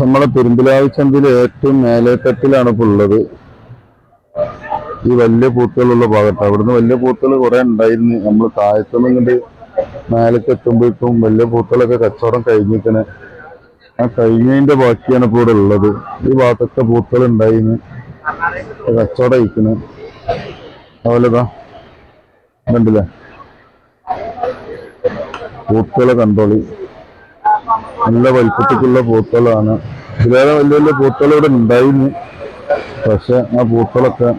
നമ്മളെ പെരുമ്പിലാവി ചന്തയിൽ ഏറ്റവും മേലേത്തട്ടിലാണ് ഇപ്പൊ ഉള്ളത്. ഈ വലിയ പൂത്തുകളുള്ള ഭാഗത്ത്. അവിടുന്ന് വലിയ പൂത്തുകൾ കുറെ ഉണ്ടായിരുന്നു. നമ്മൾ താഴത്തുനിന്ന് ഇങ്ങോട്ട് മേലേക്ക് എത്തുമ്പോഴേക്കും വലിയ പൂത്തുകളൊക്കെ കച്ചവടം കഴിഞ്ഞിരിക്കണേ. ആ കഴിഞ്ഞതിന്റെ ബാക്കിയാണ് ഇപ്പോൾ ഇവിടെ ഉള്ളത്. ഈ ഭാഗത്തൊക്കെ പൂത്തുകൾ ഉണ്ടായിരുന്നു. കച്ചവടം അയക്കണേ അതുപോലെതാ കണ്ടില്ലേ പൂത്തുകളെ കണ്ടോളി. നല്ല വലിപ്പത്തിലുള്ള പൂത്തളാണ് ഇതിലേറെ വലിയ വലിയ പൂത്തളം ഇവിടെ ഉണ്ടായിരുന്നു. പക്ഷെ ആ പൂത്തുകളൊക്കെ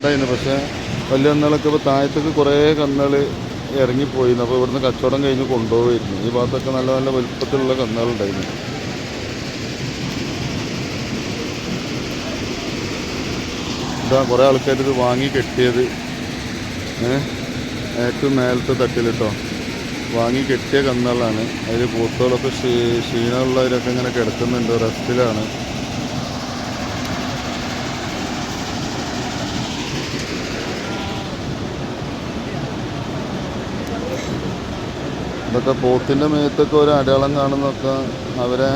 ഉണ്ടായിരുന്നു പക്ഷെ വലിയ കന്നുകളൊക്കെ ഇപ്പോൾ താഴത്തേക്ക് കുറേ കന്നുകൾ ഇറങ്ങിപ്പോയിരുന്നു അപ്പോൾ ഇവിടുന്ന് കച്ചവടം കഴിഞ്ഞ് കൊണ്ടുപോയിരുന്നു ഈ ഭാഗത്തൊക്കെ നല്ല നല്ല വലുപ്പത്തിലുള്ള കന്നുകളുണ്ടായിരുന്നു ഇതാ കുറേ ആൾക്കാർ ഇത് വാങ്ങി കെട്ടിയത്. ഏറ്റവും മേലത്തെ തട്ടിലിട്ടോ വാങ്ങി കെട്ടിയ കന്നുകളാണ്. അതിൽ പൂത്തുകളൊക്കെ ക്ഷീ ക്ഷീണമുള്ളവരൊക്കെ ഇങ്ങനെ കിടക്കുന്നുണ്ട്. റെസ്റ്റിലാണ്. ഇതൊക്കെ പോത്തിന്റെ മേത്തൊക്കെ ഒരു അടയാളം കാണുന്നതൊക്കെ അവരെ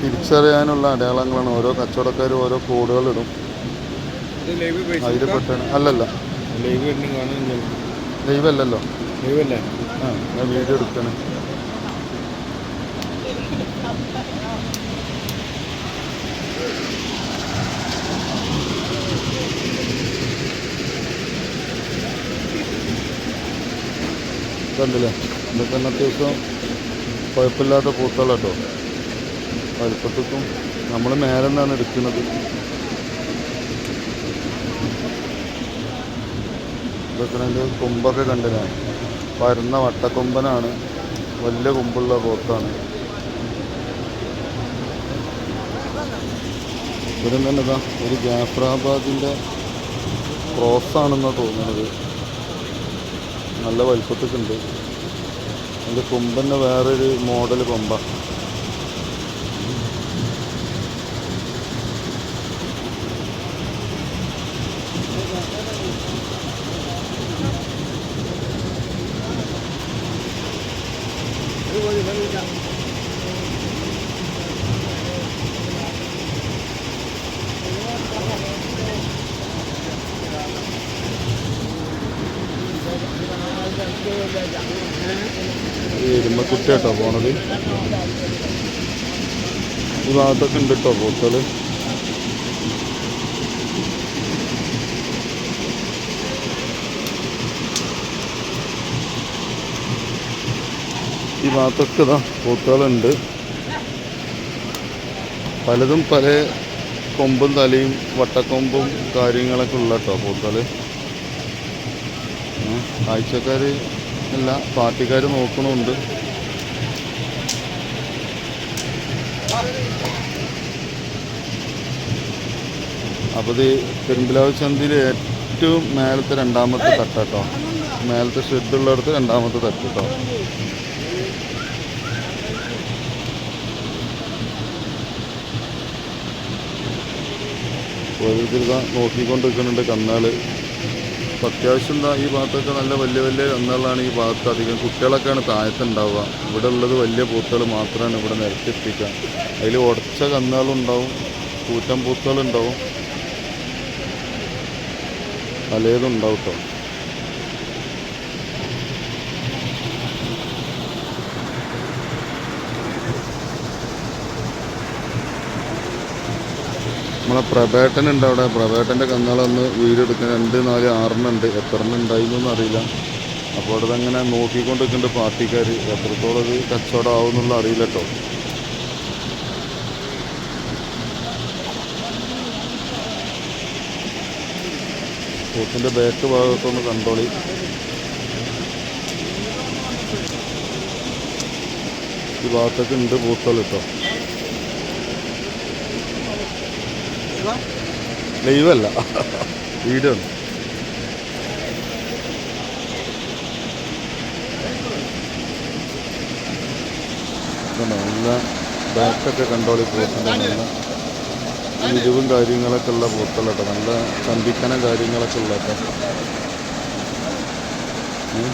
തിരിച്ചറിയാനുള്ള അടയാളങ്ങളാണ്. ഓരോ കച്ചവടക്കാർ ഓരോ കോഡുകളിടും ഇത് ലൈവ് അതിൽ പെട്ടാണ്. അല്ലല്ല. ലൈവ് അല്ലല്ലോ. ആ ഞാൻ വീഡിയോ എടുക്കണേ. കണ്ടില്ലേ ഇതൊക്കെ അത്യാവശ്യം കുഴപ്പമില്ലാത്ത പൂക്കളാണ് കേട്ടോ വലുപ്പത്തേക്കും നമ്മൾ മേലെ നിന്നാണ് എടുക്കുന്നത്. ഇതൊക്കെ അതിന്റെ കൊമ്പൊക്കെ കണ്ടിനാണ് വരുന്ന വട്ടക്കൊമ്പനാണ്. വലിയ കൊമ്പുള്ള പൂത്താണ്. ഇവരും തന്നെ ഇതാ ഒരു ജാഫ്രാബാദിന്റെ ക്രോസ് ആണെന്നാണ് തോന്നുന്നത്. നല്ല വലിപ്പത്തിലുണ്ട്. ഉണ്ട് അതിന്റെ കൊമ്പ് വേറൊരു മോഡൽ കൊമ്പ. കേട്ടോ പോണത്. ഈ ഭാഗത്തൊക്കെ ഉണ്ട് കേട്ടോ പൂക്കൾ. ഈ ഭാഗത്തൊക്കെ ഇതാ പൂക്കളുണ്ട്. പലതും പല കൊമ്പും തലയും വട്ടക്കൊമ്പും കാര്യങ്ങളൊക്കെ ഉള്ള കേട്ടോ പൂക്കൾ. ഉം. കാഴ്ചക്കാര് അല്ല പാർട്ടിക്കാർ നോക്കണമുണ്ട് അപ്പോൾ ഇത് പെരുമ്പിലാവ് ചന്തയിൽ ഏറ്റവും മേലത്തെ രണ്ടാമത്തെ തട്ട് കേട്ടോ മേലത്തെ ഷെഡുള്ളിടത്ത് രണ്ടാമത്തെ തട്ട് കേട്ടോ ഓരോരുത്തർ നോക്കിക്കൊണ്ടിരിക്കുന്നുണ്ട് കന്നാൾ ഇപ്പം അത്യാവശ്യം ഈ ഭാഗത്തൊക്കെ നല്ല വലിയ വലിയ കന്നുകളാണ് ഈ ഭാഗത്ത് അധികം. കുട്ടികളൊക്കെയാണ് താഴത്തുണ്ടാവുക. ഇവിടെ ഉള്ളത് വലിയ പൂത്തുകൾ മാത്രമാണ് ഇവിടെ നിരത്തിപ്പിക്കുക അതിൽ ഉടച്ച കന്നുകളുണ്ടാവും കൂറ്റൻ പൂത്തുകളുണ്ടാവും. പലതും ഉണ്ടാവും കേട്ടോ നമ്മളെ പ്രഭേട്ടൻ ഉണ്ട് അവിടെ. പ്രഭേട്ടന്റെ കന്നുകളൊന്ന് വീഡിയോ എടുക്കാൻ രണ്ട് നാല് ആറിനുണ്ട് എത്ര ഉണ്ടായിരുന്നു അറിയില്ല. അപ്പോൾ അവിടെ അങ്ങനെ നോക്കിക്കൊണ്ടിരിക്കുന്നുണ്ട് പാർട്ടിക്കാർ എത്രത്തോളം ഇത് കച്ചവടം ആവുന്നുള്ള അറിയില്ല കേട്ടോ. കൂട്ടിന്റെ ബാക്ക് ഭാഗത്തൊന്ന് കണ്ടോളി. ഈ ഭാഗത്തൊക്കെ ഉണ്ട് പൂത്തോളിട്ടോ ലൈവ് അല്ല വീഡിയോ ഇതുണ്ടോ, നല്ല ബാക്കൊക്കെ കണ്ടോളി പോത്തിന്റെ നല്ല ഇരുവും കാര്യങ്ങളൊക്കെ ഉള്ള പൂക്കളട്ടോ നല്ല ചന്തിക്കന കാര്യങ്ങളൊക്കെ ഉള്ളതൊക്കെ ഉം.